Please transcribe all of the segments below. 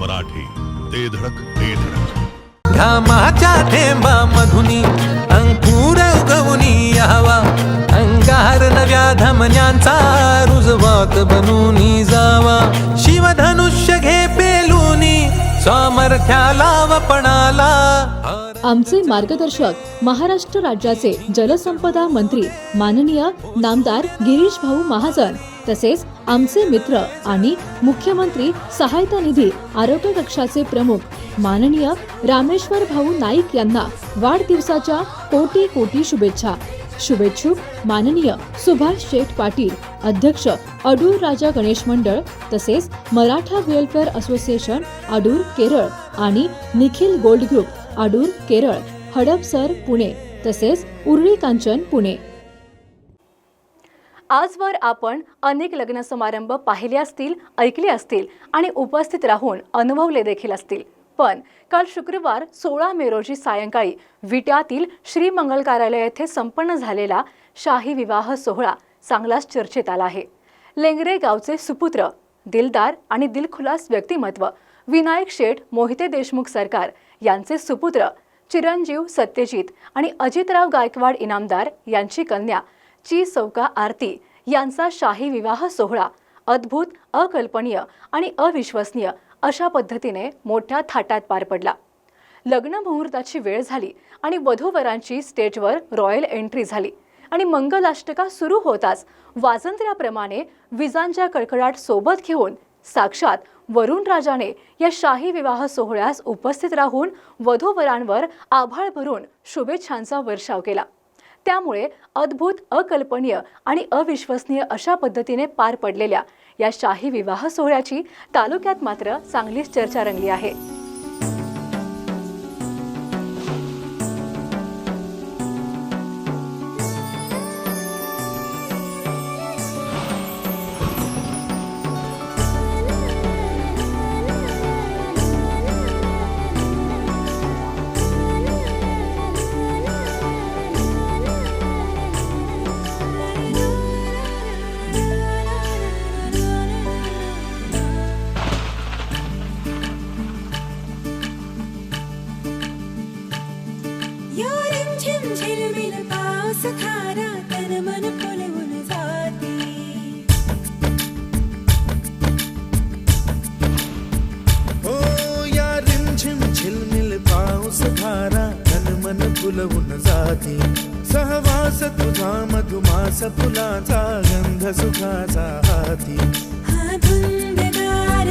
मराठी ते धडक ते धडक. घामाच्या थेंबा मधुनी अंकुर उगवनी यावा. अंगार नव्या धमन्यांचा रुजवात बनूनी जावा. शिवधनुष्य घे आमचे मार्गदर्शक महाराष्ट्र राज्याचे जलसंपदा मंत्री माननीय नामदार गिरीश भाऊ महाजन तसेच आमचे मित्र आणि मुख्यमंत्री सहायता निधी आरोग्य कक्षाचे प्रमुख माननीय रामेश्वर भाऊ नाईक यांना वाढदिवसाच्या कोटी कोटी शुभेच्छा. शुभेच्छुक माननीय सुभाष शेठ पाटील अध्यक्ष अडूर राजा गणेश मंडळ तसेच मराठा वेलफेअर असोसिएशन अडूर केरळ आणि निखिल गोल्ड ग्रुप अडूर केरळ हडपसर पुणे तसेच उर्वी कांचन पुणे. आजवर आपण अनेक लग्न समारंभ पाहिले असतील ऐकले असतील आणि उपस्थित राहून अनुभवले देखील असतील. पण काल शुक्रवार सोळा मे रोजी सायंकाळी विट्यातील श्री मंगल कार्यालय येथे संपन्न झालेला शाही विवाह सोहळा चांगलाच चर्चेत आला आहे. लेंगरे गावचे सुपुत्र दिलदार आणि दिलखुलास व्यक्तिमत्व विनायक शेठ मोहिते देशमुख सरकार यांचे सुपुत्र चिरंजीव सत्यजित आणि अजितराव गायकवाड इनामदार यांची कन्या ची सौका आरती यांचा शाही विवाह सोहळा अद्भुत अकल्पनीय आणि अविश्वसनीय अशा पद्धतीने मोठ्या थाटात पार पडला. लग्न मुहूर्ताची वेळ झाली आणि वधूवरांची स्टेजवर रॉयल एंट्री झाली आणि मंगलाष्टका सुरू होताच वाजंत्र्याप्रमाणे विजांच्या कडकडाट सोबत घेऊन साक्षात वरुण राजाने या शाही विवाह सोहळ्यास उपस्थित राहून वधूवरांवर आभाळ भरून शुभेच्छांचा वर्षाव केला. त्यामुळे अद्भुत अकल्पनीय आणि अविश्वसनीय अशा पद्धतीने पार पडलेल्या या शाही विवाह सोहळ्याची तालुक्यात मात्र चांगलीच चर्चा रंगली आहे. फुलवून जाते सहवास तुझा मधुमास फुलाचा गंध सुखाचा हाती. हा धुंदगार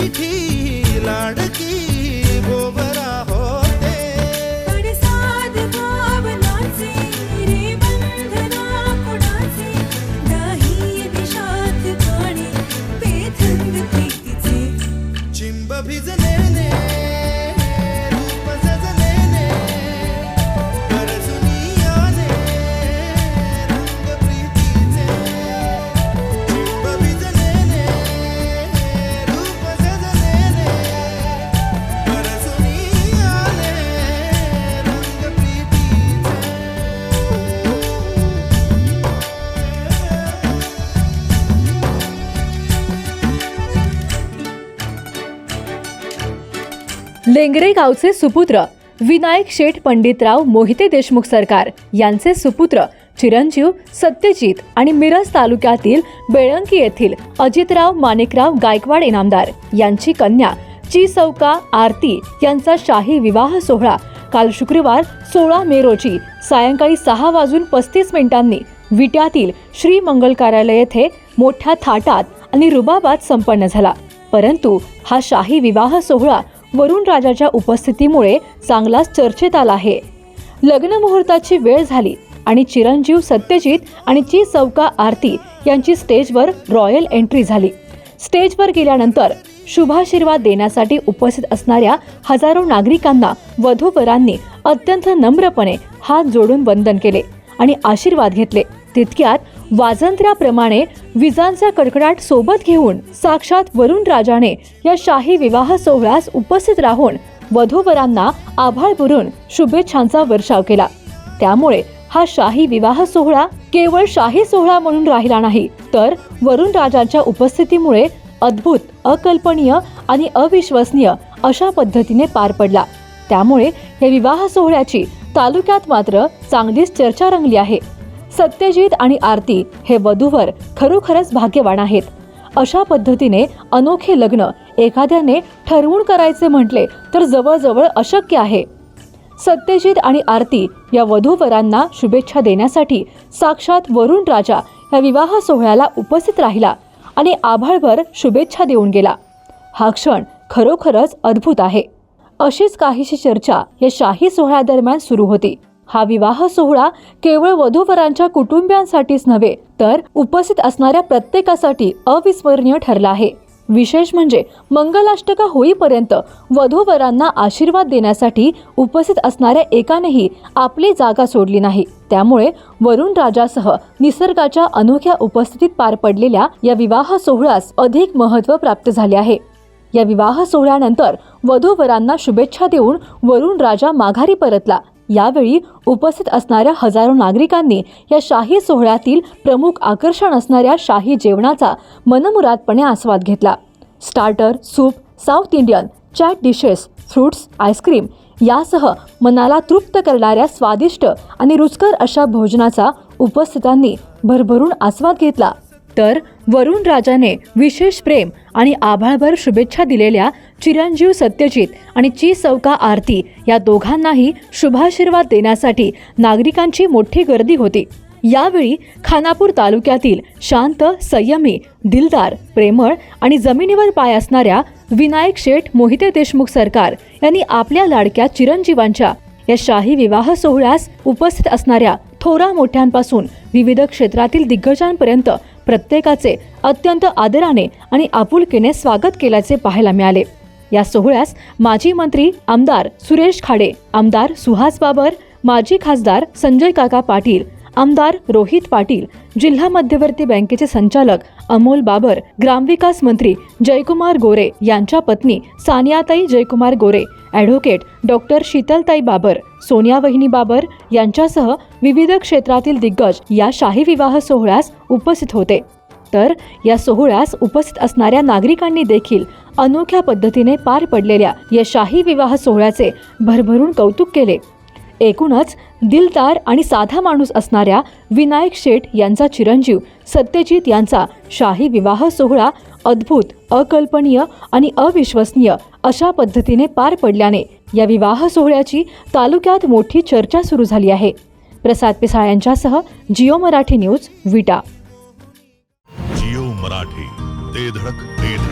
విధి లాడకి लेंगरे गावचे सुपुत्र विनायक शेठ पंडितराव मोहिते देशमुख सरकार यांचे सुपुत्र चिरंजीव सत्यजित आणि मिरज तालुक्यातील बेळंकी येथील अजितराव माणिकराव गायकवाड इनामदार यांची कन्या ची सौका आरती यांचा शाही विवाह सोहळा काल शुक्रवार सोळा मे रोजी सायंकाळी सहा वाजून पस्तीस मिनिटांनी विट्यातील श्री मंगल कार्यालय येथे मोठ्या थाटात आणि रुबाबात संपन्न झाला. परंतु हा शाही विवाह सोहळा वरुण राजाच्या उपस्थितीमुळे चांगलाच चर्चेत आला आहे. लग्न मुहूर्ताची वेळ झाली आणि चिरंजीव सत्यजित आणि ची चौका आरती यांची स्टेजवर रॉयल एंट्री झाली. स्टेजवर गेल्यानंतर शुभाशीर्वाद देण्यासाठी उपस्थित असणाऱ्या हजारो नागरिकांना वधूवरांनी अत्यंत नम्रपणे हात जोडून वंदन केले आणि आशीर्वाद घेतले. तितक्यात वाजंत्र्याप्रमाणे विजांचा कडकडाट सोबत घेऊन साक्षात वरुण राजाने या शाही विवाह सोहळ्यास उपस्थित राहून वधूवरांना आभाळ भरून शुभेच्छांचा वर्षाव केला. त्यामुळे हा शाही विवाह सोहळा केवळ शाही सोहळा म्हणून राहिला नाही तर वरुण राजांच्या उपस्थितीमुळे अद्भुत अकल्पनीय आणि अविश्वसनीय अशा पद्धतीने पार पडला. त्यामुळे या विवाह सोहळ्याची तालुक्यात मात्र चांगलीच चर्चा रंगली आहे. सत्यजित आणि आरती हे वधूवर खरोखरच भाग्यवान आहेत. अशा पद्धतीने अनोखे लग्न एखाद्याने ठरवून करायचे म्हटले तर जवळजवळ अशक्य आहे. सत्यजित आणि आरती या वधूवरांना शुभेच्छा देण्यासाठी साक्षात वरुण राजा या विवाह सोहळ्याला उपस्थित राहिला आणि आभाळभर शुभेच्छा देऊन गेला. हा क्षण खरोखरच अद्भुत आहे. अशीच काहीशी चर्चा या शाही सोहळ्यादरम्यान सुरू होती. हा विवाह सोहळा केवळ वधूवरांच्या कुटुंबियांसाठीच नव्हे तर उपस्थित असणाऱ्या प्रत्येकासाठी अविस्मरणीय ठरला आहे. विशेष म्हणजे मंगलाष्टका होईपर्यंत वधूवरांना आशीर्वाद देण्यासाठी उपस्थित असणाऱ्या एकानेही आपली जागा सोडली नाही. त्यामुळे वरुण राजासह निसर्गाच्या अनोख्या उपस्थितीत पार पडलेल्या या विवाह सोहळ्यास अधिक महत्त्व प्राप्त झाले आहे. या विवाह सोहळ्यानंतर वधूवरांना शुभेच्छा देऊन वरुण राजा माघारी परतला. यावेळी उपस्थित असणाऱ्या हजारो नागरिकांनी या शाही सोहळ्यातील प्रमुख आकर्षण असणाऱ्या शाही जेवणाचा मनमुरादपणे आस्वाद घेतला. Starter soup South Indian chaat dishes fruits ice cream यासह मनाला तृप्त करणाऱ्या स्वादिष्ट आणि रुचकर अशा भोजनाचा उपस्थितांनी भरभरून आस्वाद घेतला. तर वरुण राजाने विशेष प्रेम आणि आभाळभर शुभेच्छा दिलेल्या चिरंजीव सत्यजित आणि ची चौका आरती या दोघांनाही शुभाशीर्वाद देण्यासाठी नागरिकांची मोठी गर्दी होती. यावेळी खानापूर तालुक्यातील शांत संयमी दिलदार प्रेमळ आणि जमिनीवर पाय असणाऱ्या विनायक शेठ मोहिते देशमुख सरकार यांनी आपल्या लाडक्या चिरंजीवांच्या या शाही विवाह सोहळ्यास उपस्थित असणाऱ्या थोरा मोठ्यांपासून विविध क्षेत्रातील दिग्गजांपर्यंत प्रत्येकाचे अत्यंत आदराने आणि आपुलकीने स्वागत केल्याचे पाहायला मिळाले. या सोहळ्यास माजी मंत्री आमदार सुरेश खाडे आमदार सुहास बाबर माजी खासदार संजय काका पाटील आमदार रोहित पाटील जिल्हा मध्यवर्ती बँकेचे संचालक अमोल बाबर ग्रामविकास मंत्री जयकुमार गोरे यांच्या पत्नी सानियाताई जयकुमार गोरे ॲडव्होकेट डॉक्टर शीतलताई बाबर सोनिया वहिनी बाबर यांच्यासह विविध क्षेत्रातील दिग्गज या शाही विवाह सोहळ्यास उपस्थित होते. तर या सोहळ्यास उपस्थित असणाऱ्या नागरिकांनी देखील अनोख्या पद्धतीने पार पडलेल्या या शाही विवाह सोहळ्याचे भरभरून कौतुक केले. एकूणच दिलदार आणि साधा माणूस असणाऱ्या विनायक शेठ यांचा चिरंजीव सत्यजित यांचा शाही विवाह सोहळा अद्भुत अकल्पनीय आणि अविश्वसनीय अशा पद्धतीने पार पडल्याने या विवाह सोहळ्याची तालुक्यात मोठी चर्चा सुरू झाली आहे. प्रसाद पिसाळ यांच्यासह जिओ मराठी न्यूज विटा. जिओ मराठी ते धडक ते धडक.